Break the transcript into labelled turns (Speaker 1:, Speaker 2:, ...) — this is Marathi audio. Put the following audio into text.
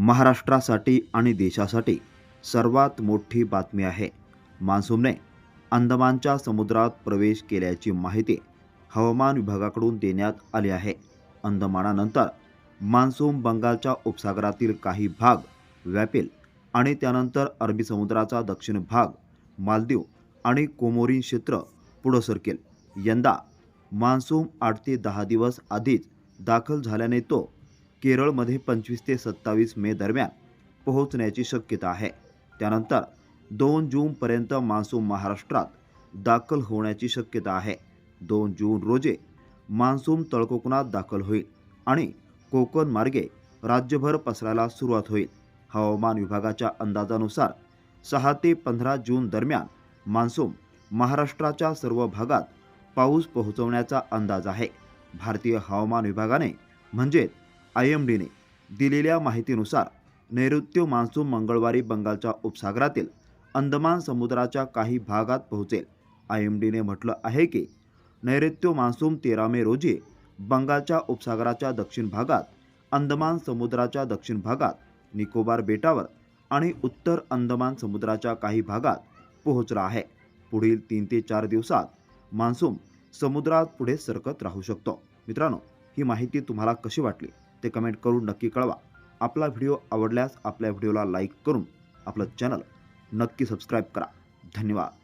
Speaker 1: महाराष्ट्रासाठी आणि देशासाठी सर्वात मोठी बातमी आहे. मान्सूनने अंदमानच्या समुद्रात प्रवेश केल्याची माहिती हवामान विभागाकडून देण्यात आली आहे. अंदमानानंतर मान्सून बंगालच्या उपसागरातील काही भाग व्यापेल आणि त्यानंतर अरबी समुद्राचा दक्षिण भाग मालदीव आणि कोमोरीन क्षेत्र पुढं सरकेल. यंदा मान्सून आठ ते दहा दिवस आधीच दाखल झाल्याने तो केरळमध्ये पंचवीस ते सत्तावीस मे दरम्यान पोहोचण्याची शक्यता आहे. त्यानंतर दोन जूनपर्यंत मान्सून महाराष्ट्रात दाखल होण्याची शक्यता आहे. दोन जून रोजी मान्सून तळकोकणात दाखल होईल आणि कोकण मार्गे राज्यभर पसरायला सुरुवात होईल. हवामान विभागाच्या अंदाजानुसार सहा ते पंधरा जून दरम्यान मान्सून महाराष्ट्राच्या सर्व भागात पाऊस पोहोचवण्याचा अंदाज आहे. भारतीय हवामान विभागाने म्हणजेच आय एम डीने दिलेल्या माहितीनुसार नैऋत्य मान्सून मंगळवारी बंगालच्या उपसागरातील अंदमान समुद्राच्या काही भागात पोहोचेल. आय एम डीने म्हटलं आहे की नैऋत्य मान्सून तेरा मे रोजी बंगालच्या उपसागराच्या दक्षिण भागात अंदमान समुद्राच्या दक्षिण भागात निकोबार बेटावर आणि उत्तर अंदमान समुद्राच्या काही भागात पोहोचला आहे. पुढील तीन ते चार दिवसात मान्सून समुद्रात पुढे सरकत राहू शकतो. मित्रांनो ही माहिती तुम्हाला कशी वाटली? ते कमेंट करून नक्की कळवा. आपला व्हिडिओ आवडल्यास आपल्या व्हिडिओला लाईक करून आपलं चॅनल नक्की सबस्क्राईब करा. धन्यवाद.